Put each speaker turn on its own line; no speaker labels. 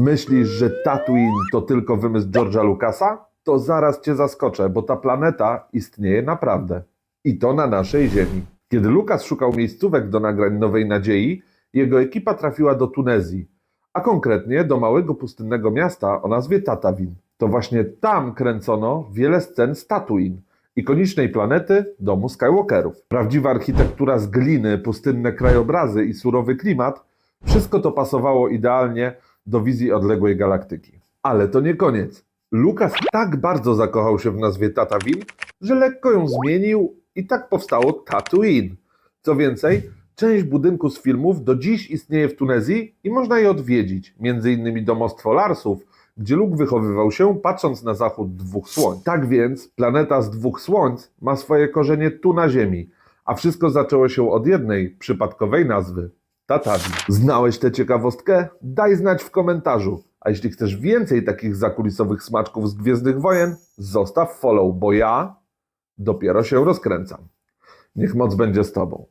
Myślisz, że Tatooine to tylko wymysł George'a Lucasa? To zaraz cię zaskoczę, bo ta planeta istnieje naprawdę. I to na naszej Ziemi. Kiedy Lucas szukał miejscówek do nagrań Nowej Nadziei, jego ekipa trafiła do Tunezji, a konkretnie do małego pustynnego miasta o nazwie Tatawin. To właśnie tam kręcono wiele scen z Tatooine, ikonicznej planety domu Skywalkerów. Prawdziwa architektura z gliny, pustynne krajobrazy i surowy klimat wszystko to pasowało idealnie do wizji odległej galaktyki. Ale to nie koniec. Lucas tak bardzo zakochał się w nazwie Tatawin, że lekko ją zmienił i tak powstało Tatooine. Co więcej, część budynku z filmów do dziś istnieje w Tunezji i można je odwiedzić, między innymi domostwo Larsów, gdzie Luke wychowywał się patrząc na zachód dwóch słońc. Tak więc planeta z dwóch słońc ma swoje korzenie tu na Ziemi, a wszystko zaczęło się od jednej przypadkowej nazwy Znałeś tę ciekawostkę? Daj znać w komentarzu. A jeśli chcesz więcej takich zakulisowych smaczków z Gwiezdnych Wojen, zostaw follow, bo ja dopiero się rozkręcam. Niech moc będzie z Tobą.